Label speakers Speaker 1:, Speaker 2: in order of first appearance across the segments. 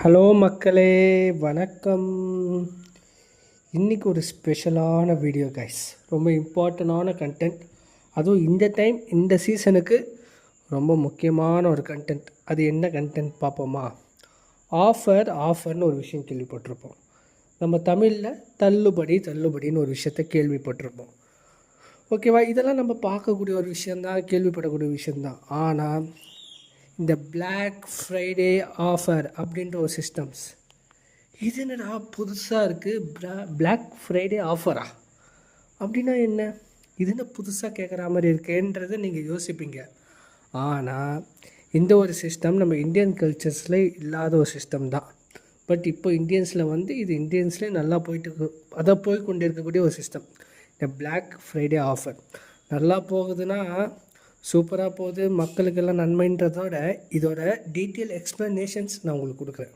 Speaker 1: Hello மக்களே வணக்கம். இன்றைக்கி ஒரு ஸ்பெஷலான வீடியோ கைஸ் ரொம்ப இம்பார்ட்டண்டான கண்டென்ட் அதுவும் இந்த டைம் இந்த சீசனுக்கு ரொம்ப முக்கியமான ஒரு கண்டென்ட் அது என்ன கண்டென்ட் பார்ப்போமா? ஆஃபர் ஆஃபர்னு ஒரு விஷயம் கேள்விப்பட்டிருப்போம். நம்ம தமிழில் தள்ளுபடி தள்ளுபடின்னு ஒரு விஷயத்த கேள்விப்பட்டிருப்போம். ஓகேவா இதெல்லாம் நம்ம பார்க்கக்கூடிய ஒரு விஷயந்தான் கேள்விப்படக்கூடிய விஷயந்தான் ஆனால் இந்த பிளாக் ஃப்ரைடே ஆஃபர் அப்படின்ற ஒரு சிஸ்டம்ஸ் இது என்னடா புதுசாக இருக்குது Black ஃப்ரைடே ஆஃபரா அப்படின்னா என்ன? இது என்ன புதுசாக கேட்குற மாதிரி இருக்கேன்றதை நீங்கள் யோசிப்பீங்க. ஆனால் இந்த ஒரு சிஸ்டம் நம்ம இந்தியன் கல்ச்சர்ஸில் இல்லாத ஒரு சிஸ்டம் தான். பட் இப்போ இந்தியன்ஸில் வந்து இது இந்தியன்ஸ்லேயே நல்லா போயிட்டு அதை போய் கொண்டு இருக்கக்கூடிய ஒரு சிஸ்டம் இந்த பிளாக் ஃப்ரைடே ஆஃபர் நல்லா போகுதுன்னா சூப்பராக போகுது. மக்களுக்கெல்லாம் நன்மைன்றதோட இதோட டீட்டெயில் எக்ஸ்ப்ளனேஷன்ஸ் நான் உங்களுக்கு கொடுக்குறேன்.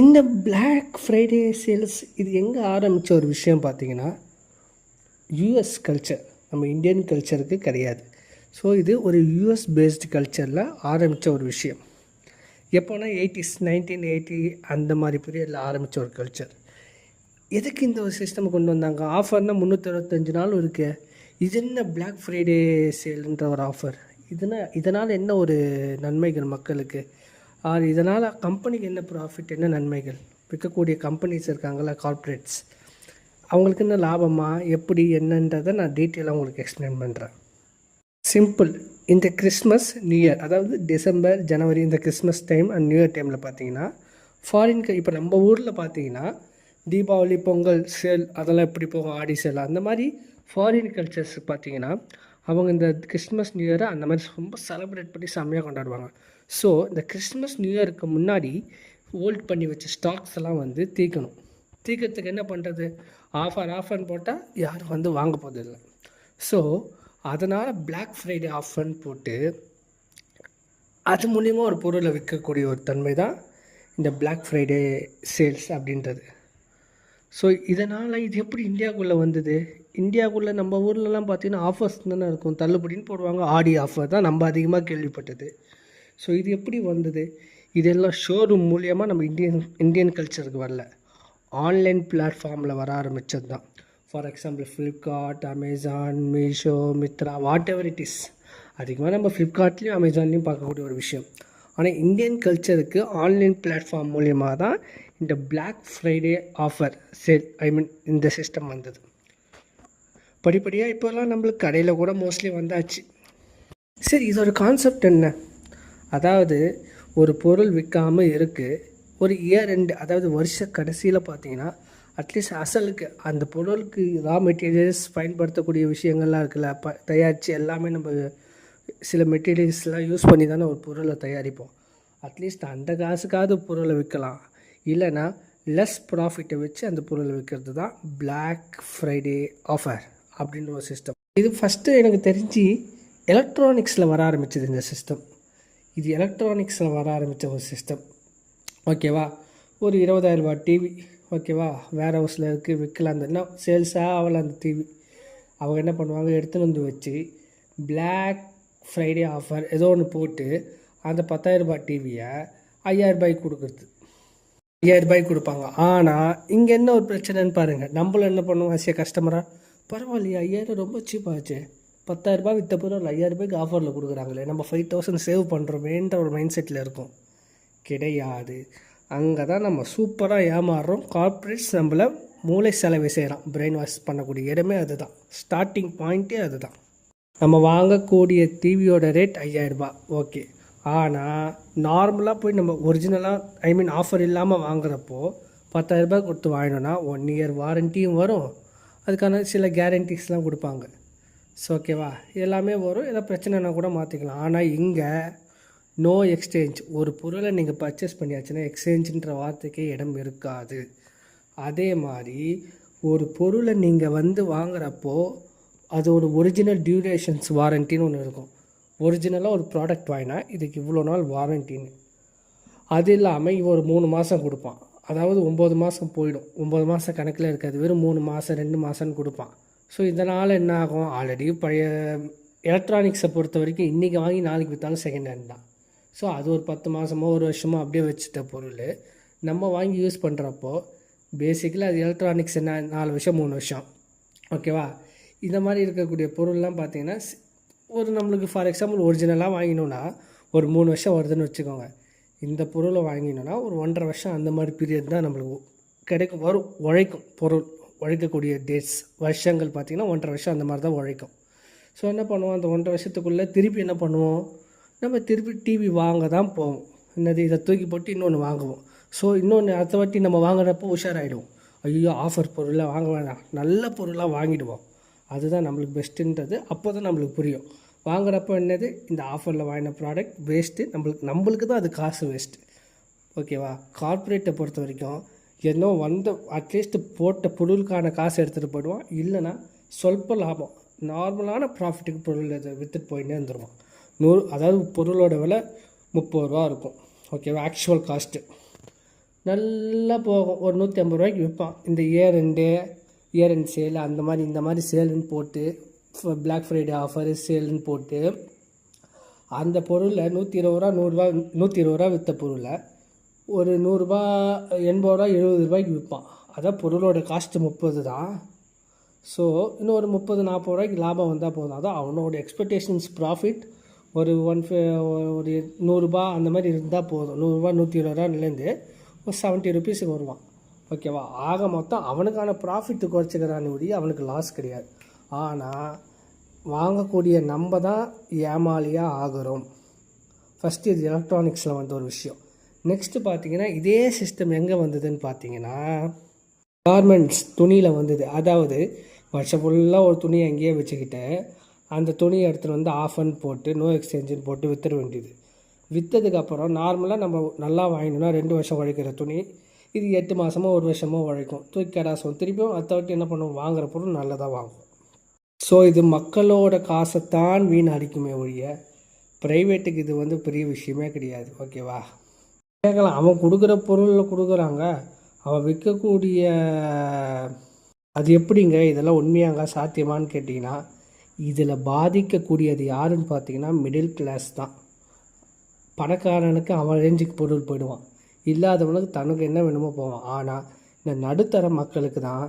Speaker 1: இந்த பிளாக் ஃப்ரைடே சேல்ஸ் இது எங்கே ஆரம்பித்த ஒரு விஷயம் பார்த்தீங்கன்னா யூஎஸ் கல்ச்சர் நம்ம இந்தியன் கல்ச்சருக்கு கிடையாது. ஸோ இது ஒரு யூஎஸ் பேஸ்டு கல்ச்சரில் ஆரம்பித்த ஒரு விஷயம். எப்போனா எயிட்டிஸ் நைன்டீன் எயிட்டி அந்த மாதிரி பீரியடில் ஆரம்பித்த ஒரு கல்ச்சர் எதுக்கு இந்த ஒரு சிஸ்டம் கொண்டு வந்தாங்க? ஆஃபர்னால் முந்நூற்றறுபத்தஞ்சு நாள் இருக்குது இது என்ன பிளாக் ஃப்ரைடே சேல்ன்ற ஒரு ஆஃபர் இதனால் இதனால் என்ன ஒரு நன்மைகள் மக்களுக்கு? ஆர் இதனால் கம்பெனிக்கு என்ன ப்ராஃபிட் என்ன நன்மைகள்? விற்கக்கூடிய கம்பெனிஸ் இருக்காங்களா கார்ப்பரேட்ஸ் அவங்களுக்கு என்ன லாபமாக எப்படி என்னன்றதை நான் டீட்டெயிலாக உங்களுக்கு எக்ஸ்பிளைன் பண்ணுறேன் சிம்பிள் இந்த கிறிஸ்மஸ் நியூ இயர் அதாவது டிசம்பர் ஜனவரி இந்த Christmas time and new year டைமில் பார்த்தீங்கன்னா ஃபாரின் இப்போ நம்ம ஊரில் பார்த்தீங்கன்னா தீபாவளி பொங்கல் சேல் அதெல்லாம் எப்படி போகும்? ஆடி சேல் அந்த மாதிரி ஃபாரின் கல்ச்சர்ஸ் பார்த்தீங்கன்னா அவங்க இந்த கிறிஸ்மஸ் நியூ இயரை அந்த மாதிரி ரொம்ப செலிப்ரேட் பண்ணி செம்மையாக கொண்டாடுவாங்க. ஸோ இந்த கிறிஸ்மஸ் நியூ இயருக்கு முன்னாடி ஹோல்ட் பண்ணி வச்ச ஸ்டாக்ஸ் எல்லாம் வந்து தீக்கணும். தீக்கிறதுக்கு என்ன பண்ணுறது ஆஃபர் ஆஃபர்னு போட்டால் யாரும் வந்து வாங்க போதில்லை ஸோ அதனால் பிளாக் ஃப்ரைடே ஆஃபர்னு போட்டு அது மூலிமா ஒரு பொருளை விற்கக்கூடிய ஒரு தன்மை தான் இந்த பிளாக் ஃப்ரைடே சேல்ஸ் அப்படின்றது. ஸோ இதனால் இது எப்படி இந்தியாவுக்குள்ளே வந்தது? இந்தியாவுக்குள்ளே நம்ம ஊர்லலாம் பார்த்தீங்கன்னா ஆஃபர்ஸ் தானே இருக்கும். தள்ளுபடின்னு போடுவாங்க. ஆடி ஆஃபர் தான் நம்ம அதிகமாக கேள்விப்பட்டது. ஸோ இது எப்படி வந்தது? இதெல்லாம் ஷோரூம் மூலியமாக நம்ம இந்தியன் இந்தியன் கல்ச்சருக்கு வரல. ஆன்லைன் பிளாட்ஃபார்மில் வர ஆரம்பித்தது தான் for example Flipkart Amazon Meesho Myntra whatever it is அதிகமாக நம்ம ஃப்ளிப்கார்ட்லேயும் அமேசான்லேயும் பார்க்கக்கூடிய ஒரு விஷயம். ஆனால் இந்தியன் கல்ச்சருக்கு ஆன்லைன் பிளாட்ஃபார்ம் மூலியமாக தான் இந்த black Friday offer sale I mean இந்த சிஸ்டம் வந்தது. படிப்படியாக இப்போல்லாம் நம்மளுக்கு கடையில் கூட மோஸ்ட்லி வந்தாச்சு. சரி இதோட கான்செப்ட் என்ன? அதாவது ஒரு பொருள் விற்காமல் இருக்குது ஒரு இயர் ரெண்டு அதாவது வருஷ கடைசியில் பார்த்தீங்கன்னா அட்லீஸ்ட் அசலுக்கு அந்த பொருளுக்கு ரா மெட்டீரியல்ஸ் பயன்படுத்தக்கூடிய விஷயங்கள்லாம் இருக்குல்ல ப தயாரித்து எல்லாமே நம்ம சில மெட்டீரியல்ஸ்லாம் யூஸ் பண்ணி தானே ஒரு பொருளை தயாரிப்போம். அட்லீஸ்ட் அந்த காசுக்காவது பொருளை விற்கலாம் இல்லைன்னா லெஸ் ப்ராஃபிட்டை வச்சு அந்த பொருளை விற்கிறது தான் பிளாக் ஃப்ரைடே ஆஃபர் அப்படின்ற ஒரு சிஸ்டம் இது ஃபஸ்ட்டு எனக்கு தெரிஞ்சு எலக்ட்ரானிக்ஸில் வர ஆரம்பிச்சது இந்த சிஸ்டம் இது எலக்ட்ரானிக்ஸில் வர ஆரம்பித்த ஒரு சிஸ்டம் ஓகேவா ஒரு இருபதாயிரம் டிவி ஓகேவா வேர் ஹவுஸில் இருக்குது விற்கலாம் அந்த இன்னும் சேல்ஸாக ஆகல அந்த டிவி அவங்க என்ன பண்ணுவாங்க? எடுத்துன்னு வந்து வச்சு பிளாக் ஃப்ரைடே ஆஃபர் ஏதோ ஒன்று போட்டு அந்த பத்தாயிரம் ரூபாய் டிவியை ஐயாயிரம் ரூபாய்க்கு கொடுக்குறது. ஐயாயிரம் ரூபாய்க்கு கொடுப்பாங்க. ஆனால் இங்கே என்ன ஒரு பிரச்சனைன்னு பாருங்கள் நம்மளும் என்ன பண்ணுவோம் ஆசிய கஸ்டமராக பரவாயில்லையா ஐயாயிரம் ரொம்ப சீப்பாச்சு பத்தாயிரரூபா ரூபாய் விற்ற பொருள் ஐயாயிரரூபாய்க்கு ஆஃபரில் கொடுக்குறாங்களே நம்ம ஃபைவ் தௌசண்ட் சேவ் பண்ணுறோமேன்ற ஒரு மைண்ட் செட்டில் இருக்கும். கிடையாது. அங்கே தான் நம்ம சூப்பராக ஏமாறுறோம். கார்ப்பரேட்ஸ் நம்மளை மூளை செலவை செய்கிறோம் பிரெயின் வாஷ் பண்ணக்கூடிய இடமே அதுதான். ஸ்டார்டிங் பாயிண்ட்டே அதுதான். நம்ம வாங்கக்கூடிய டிவியோட ரேட் ஐயாயிரரூபா. ஓகே ஆனால் நார்மலாக போய் நம்ம ஒரிஜினலாக ஐ மீன் ஆஃபர் இல்லாமல் வாங்குறப்போ பத்தாயிரரூபா கொடுத்து வாங்கினோன்னா ஒன் இயர் வாரண்டியும் வரும். அதுக்கான சில கேரண்டிஸ்லாம் கொடுப்பாங்க. ஸோ ஓகேவா எல்லாமே வரும். எதாவது பிரச்சனைனா கூட மாற்றிக்கலாம் ஆனால் இங்கே நோ எக்ஸ்சேஞ்ச் ஒரு பொருளை நீங்கள் பர்ச்சேஸ் பண்ணியாச்சுன்னா எக்ஸ்சேஞ்சுன்ற வார்த்தைக்கே இடம் இருக்காது. அதே மாதிரி ஒரு பொருளை நீங்கள் வந்து வாங்குறப்போ அதோட ஒரிஜினல் டியூரேஷன்ஸ் வாரண்டின்னு ஒன்று இருக்கும். ஒரிஜினலாக ஒரு ப்ராடக்ட் வாங்கினா இதுக்கு இவ்வளோ நாள் வாரண்டின்னு அது இல்லாமல் இவன் ஒரு மூணு மாதம் கொடுப்பான். அதாவது ஒம்பது மாதம் போயிடும். ஒம்பது மாதம் கணக்கில் இருக்காது வெறும் மூணு மாதம் ரெண்டு மாதம்னு கொடுப்பான். ஸோ இதனால் என்ன ஆகும்? ஆல்ரெடி பழைய எலக்ட்ரானிக்ஸை பொறுத்த வரைக்கும் இன்றைக்கி வாங்கி நாளைக்கு விற்றாலும் செகண்ட் ஹேண்ட் தான். ஸோ அது ஒரு பத்து மாதமோ ஒரு வருஷமோ அப்படியே வச்சுட்ட பொருள் நம்ம வாங்கி யூஸ் பண்ணுறப்போ பேசிக்கலி அது எலக்ட்ரானிக்ஸ் என்ன நாலு வருஷம் மூணு வருஷம். ஓகேவா இந்த மாதிரி இருக்கக்கூடிய பொருள்லாம் பார்த்தீங்கன்னா ஒரு நம்மளுக்கு ஃபார் எக்ஸாம்பிள் ஒரிஜினலாக வாங்கினோன்னா ஒரு மூணு வருஷம் வருதுன்னு வச்சுக்கோங்க. இந்த பொருளை வாங்கினோன்னா ஒரு ஒன்றரை வருஷம் அந்த மாதிரி பீரியட் தான் நம்மளுக்கு கிடைக்கும் வரும் உழைக்கும் பொருள். உழைக்கக்கூடிய டேட்ஸ் வருஷங்கள் பார்த்திங்கன்னா ஒன்றரை வருஷம் அந்த மாதிரி தான் உழைக்கும். ஸோ என்ன பண்ணுவோம்? அந்த ஒன்றரை வருஷத்துக்குள்ளே திருப்பி என்ன பண்ணுவோம்? நம்ம திருப்பி டிவி வாங்க தான் போவோம். என்னது? இதை தூக்கி போட்டு இன்னொன்று வாங்குவோம். ஸோ இன்னொன்று அடுத்த வாட்டி நம்ம வாங்குறப்போ உஷாராயிடுவோம். ஐயோ ஆஃபர் பொருளாக வாங்க வேணாம். நல்ல பொருளாக வாங்கிடுவோம். அதுதான் நம்மளுக்கு பெஸ்ட்டுன்றது அப்போ தான் நம்மளுக்கு புரியும். வாங்குறப்போ என்னது? இந்த ஆஃபரில் வாங்கின ப்ராடக்ட் வேஸ்ட்டு நம்மளுக்கு நம்மளுக்கு தான் அது காசு வேஸ்ட்டு ஓகேவா கார்ப்பரேட்டை பொறுத்த வரைக்கும் என்ன வந்த அட்லீஸ்ட் போட்ட பொருளுக்கான காசு எடுத்துகிட்டு போயிடுவான். இல்லைன்னா சொல்ப லாபம். நார்மலான ப்ராஃபிட்டுக்கு பொருள் இதை விற்றுட்டு போயின்னே இருந்துருவான். நூறு அதாவது பொருளோட விலை முப்பது ரூபா இருக்கும். ஓகேவா ஆக்சுவல் காஸ்ட்டு நல்லா போகும். ஒரு நூற்றி ஐம்பது ரூபாய்க்கு விற்பான். இந்த இயர் ரெண்டு இயர் ரெண்டு சேல் அந்த மாதிரி இந்த மாதிரி சேலுன்னு போட்டு பிளாக் ஃப்ரைடே ஆஃபர் சேல்னு போட்டு அந்த பொருளை நூற்றி இருபது ரூபா நூறுரூவா நூற்றி இருபது ரூபா விற்ற பொருளை ஒரு நூறுரூபா எண்பது ரூபா எழுபது ரூபாய்க்கு விற்பான். அதான் பொருளோட காஸ்ட்டு முப்பது தான். ஸோ இன்னும் ஒரு முப்பது நாற்பது ரூபாய்க்கு லாபம் வந்தால் போதும். அதான் அவனோட எக்ஸ்பெக்டேஷன்ஸ் ப்ராஃபிட் ஒரு ஒன் ஒரு நூறுரூபா அந்த மாதிரி இருந்தால் போதும். நூறுரூவா நூற்றி இருபது ரூபாலேருந்து ஒரு செவன்ட்டி ருபீஸுக்கு வருவான். ஓகேவா ஆக மொத்தம் அவனுக்கான ப்ராஃபிட் குறைச்சிக்கிறான்னு ஒழிய அவனுக்கு லாஸ் கிடையாது. ஆனால் வாங்கக்கூடிய நம்ம தான் ஏமாளியாக ஆகிறோம். ஃபஸ்ட்டு இது எலக்ட்ரானிக்ஸில் வந்த ஒரு விஷயம். நெக்ஸ்ட்டு பார்த்தீங்கன்னா இதே சிஸ்டம் எங்கே வந்ததுன்னு பார்த்தீங்கன்னா கார்மெண்ட்ஸ் துணியில் வந்தது. அதாவது வருஷம் ஃபுல்லாக ஒரு துணியை அங்கேயே வச்சுக்கிட்டு அந்த துணியை எடுத்துகிட்டு வந்து ஆஃபன் போட்டு நோ எக்ஸ்சேஞ்சுன்னு போட்டு வித்துற வேண்டியது. விற்றதுக்கப்புறம் நார்மலாக நம்ம நல்லா வாங்கினோம்னா ரெண்டு வருஷம் உழைக்கிற துணி இது எட்டு மாதமோ ஒரு வருஷமோ உழைக்கும். தூக்கி கடாசம் திருப்பியும் அதை விட்டு என்ன பண்ணுவோம்? வாங்குற பொருள் நல்லதாக வாங்குவோம். ஸோ இது மக்களோட காசைத்தான் வீணடிக்குமே ஒழிய ப்ரைவேட்டுக்கு இது வந்து பெரிய விஷயமே கிடையாது. ஓகேவா கேட்கலாம் அவன் கொடுக்குற பொருளில் கொடுக்குறாங்க. அவன் விற்கக்கூடிய அது எப்படிங்க? இதெல்லாம் உண்மையாங்க சாத்தியமான்னு கேட்டிங்கன்னா இதில் பாதிக்கக்கூடியது யாருன்னு பார்த்தீங்கன்னா மிடில் கிளாஸ் தான். பணக்காரனுக்கு அவன் ரேஞ்சுக்கு பொருள் போயிடுவான். இல்லாதவனுக்கு தனக்கு என்ன வேணுமோ போவான். ஆனால் இந்த நடுத்தர மக்களுக்கு தான்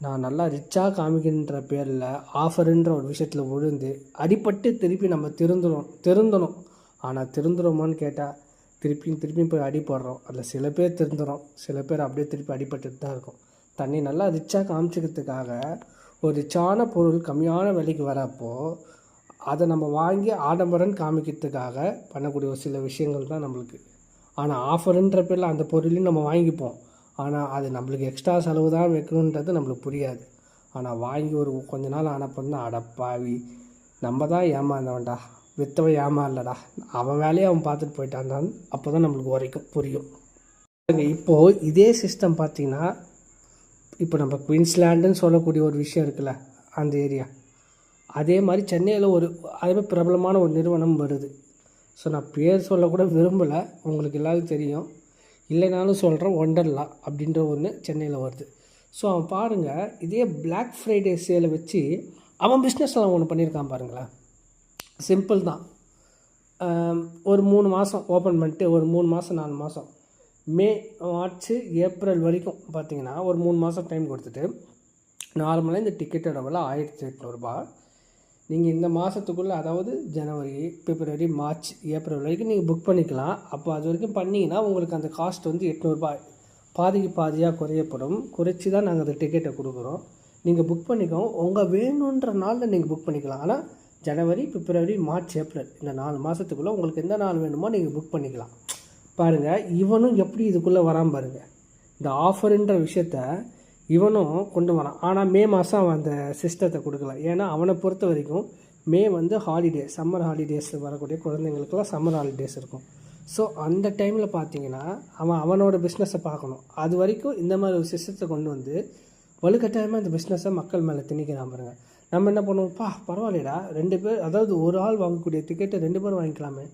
Speaker 1: நான் நல்லா ரிச்சாக காமிக்கின்ற பேரில் ஆஃபருன்ற ஒரு விஷயத்தில் விழுந்து அடிபட்டு திருப்பி நம்ம திருந்தணும் திருந்தணும். ஆனால் திருந்துறோமான்னு கேட்டால் திருப்பியும் திருப்பியும் போய் அடிபடுறோம் அதில் சில பேர் திருந்துறோம். சில பேர் அப்படியே திருப்பி அடிபட்டுட்டு தான் இருக்கும். தண்ணி நல்லா ரிச்சாக காமிச்சிக்கிறதுக்காக ஒரு ரிச்சான பொருள் கம்மியான விலைக்கு வரப்போ அதை நம்ம வாங்கி ஆடம்பரம்னு காமிக்கிறதுக்காக பண்ணக்கூடிய ஒரு சில விஷயங்கள் தான் நம்மளுக்கு. ஆனால் ஆஃபருன்ற பேரில் அந்த பொருளையும் நம்ம வாங்கிப்போம். ஆனால் அது நம்மளுக்கு எக்ஸ்ட்ரா செலவு தான் வைக்கணுன்றது நம்மளுக்கு புரியாது. ஆனால் வாங்கி ஒரு கொஞ்ச நாள் ஆனப்போ தான் அடப்பாவி நம்ம தான் ஏமாந்தவன்டா வித்தவன் ஏமாறலடா. அவன் வேலையை அவன் பார்த்துட்டு போயிட்டான்டான்னு அப்போ தான் நம்மளுக்கு உரைக்கும் புரியும். இப்போது இதே சிஸ்டம் பார்த்தீங்கன்னா இப்போ நம்ம குயின்ஸ்லாண்டுன்னு சொல்லக்கூடிய ஒரு விஷயம் இருக்குல்ல அந்த ஏரியா. அதே மாதிரி சென்னையில் ஒரு அதே பிரபலமான ஒரு நிறுவனம் வருது. ஸோ நான் பேர் சொல்லக்கூட விரும்பலை உங்களுக்கு எல்லாருக்கும் தெரியும். இல்லைனாலும் சொல்கிறேன் ஒண்டர்லா அப்படின்ற ஒன்று சென்னையில் வருது. ஸோ அவன் பாருங்கள் இதே பிளாக் ஃப்ரைடே சேலை வச்சு அவன் பிஸ்னஸ் அவன் ஒன்று பண்ணியிருக்கான் பாருங்களேன். சிம்பிள் தான். ஒரு மூணு மாதம் ஓப்பன் பண்ணிட்டு ஒரு மூணு மாதம் நாலு மாதம் மே மார்ச் ஏப்ரல் வரைக்கும் பார்த்தீங்கன்னா ஒரு மூணு மாதம் டைம் கொடுத்துட்டு நார்மலாக இந்த டிக்கெட்டோட விலை ஆயிரத்தி எட்நூறுபா நீங்கள் இந்த மாதத்துக்குள்ளே அதாவது ஜனவரி பிப்ரவரி மார்ச் ஏப்ரல் வரைக்கும் நீங்கள் புக் பண்ணிக்கலாம். அப்போ அது வரைக்கும் பண்ணிங்கன்னா உங்களுக்கு அந்த காஸ்ட் வந்து எட்நூறுபா பாதிக்கு பாதியாக குறையப்படும். குறைச்சி தான் நாங்கள் அந்த டிக்கெட்டை கொடுக்குறோம். நீங்கள் புக் பண்ணிக்கோங்க உங்கள் வேணுன்ற நாளில் நீங்கள் புக் பண்ணிக்கலாம். ஆனால் ஜனவரி பிப்ரவரி மார்ச் ஏப்ரல் இந்த நாலு மாதத்துக்குள்ளே உங்களுக்கு எந்த நாள் வேணுமோ நீங்கள் புக் பண்ணிக்கலாம். பாருங்கள் இவனும் எப்படி இதுக்குள்ளே வராமல் பாருங்கள் இந்த ஆஃபருன்ற விஷயத்த இவனும் கொண்டு வரான். ஆனால் மே மாதம் அவன் அந்த சிஸ்டத்தை கொடுக்கல. ஏன்னா அவனை பொறுத்த வரைக்கும் மே வந்து ஹாலிடே சம்மர் ஹாலிடேஸ் வரக்கூடிய குழந்தைங்களுக்குலாம் சம்மர் ஹாலிடேஸ் இருக்கும். ஸோ அந்த டைமில் பார்த்தீங்கன்னா அவன் அவனோட பிஸ்னஸை பார்க்கணும். அது வரைக்கும் இந்த மாதிரி ஒரு சிஸ்டத்தை கொண்டு வந்து வலுக்கட்டாயமாக இந்த பிஸ்னஸை மக்கள் மேலே திணிக்கிறான் பாருங்க. நம்ம என்ன பண்ணுவோம்ப்பா பரவாயில்லடா ரெண்டு பேர் அதாவது ஒரு ஆள் வாங்கக்கூடிய டிக்கெட்டை ரெண்டு பேரும் வாங்கிக்கலாமே.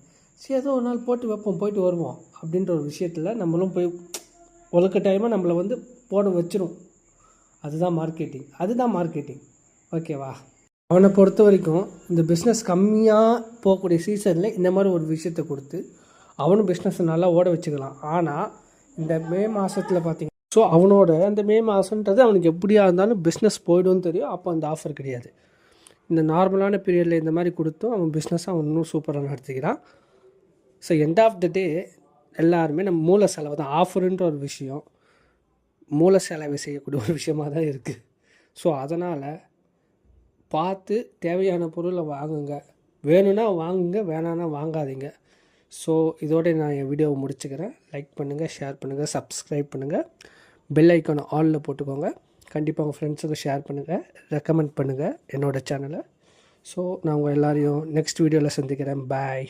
Speaker 1: சரி ஏதோ ஒரு நாள் போட்டு வைப்போம் போயிட்டு வருவோம் அப்படின்ற ஒரு விஷயத்தில் நம்மளும் போய் வலுக்கட்டாயமாக நம்மளை வந்து போட வச்சிரும். அதுதான் மார்க்கெட்டிங் அதுதான் மார்க்கெட்டிங் ஓகேவா அவனை பொறுத்த வரைக்கும் இந்த பிஸ்னஸ் கம்மியாக போகக்கூடிய சீசனில் இந்த மாதிரி ஒரு விஷயத்தை கொடுத்து அவனும் பிஸ்னஸை நல்லா ஓட வச்சுக்கலாம். ஆனால் இந்த மே மாதத்தில் பார்த்தீங்க ஸோ அவனோட அந்த மே மாதன்றது அவனுக்கு எப்படியா இருந்தாலும் பிஸ்னஸ் போய்டும்னு தெரியும். அப்போ அந்த ஆஃபர் கிடையாது. இந்த நார்மலான பீரியடில் இந்த மாதிரி கொடுத்தும் அவன் பிஸ்னஸ் அவன் இன்னும் சூப்பராக நடத்திக்கிறான். So end of the day எல்லாருமே நம்ம மூல செலவு தான் ஆஃபருன்ற ஒரு விஷயம் மூல செலவு செய்யக்கூடிய ஒரு விஷயமாக தான் இருக்குது ஸோ அதனால் பார்த்து தேவையான பொருளை வாங்குங்க. வேணும்னா வாங்குங்க வேணான்னா வாங்காதீங்க. ஸோ இதோட நான் என் வீடியோவை முடிச்சுக்கிறேன். லைக் பண்ணுங்கள் ஷேர் பண்ணுங்கள் சப்ஸ்கிரைப் பண்ணுங்கள் பெல் ஐக்கானை ஆலில் போட்டுக்கோங்க. கண்டிப்பாக உங்கள் ஃப்ரெண்ட்ஸுக்கு ஷேர் பண்ணுங்கள் ரெக்கமெண்ட் பண்ணுங்கள் என்னோடய சேனலை ஸோ நான் உங்கள் எல்லோரையும் நெக்ஸ்ட் வீடியோவில் சந்திக்கிறேன். பாய்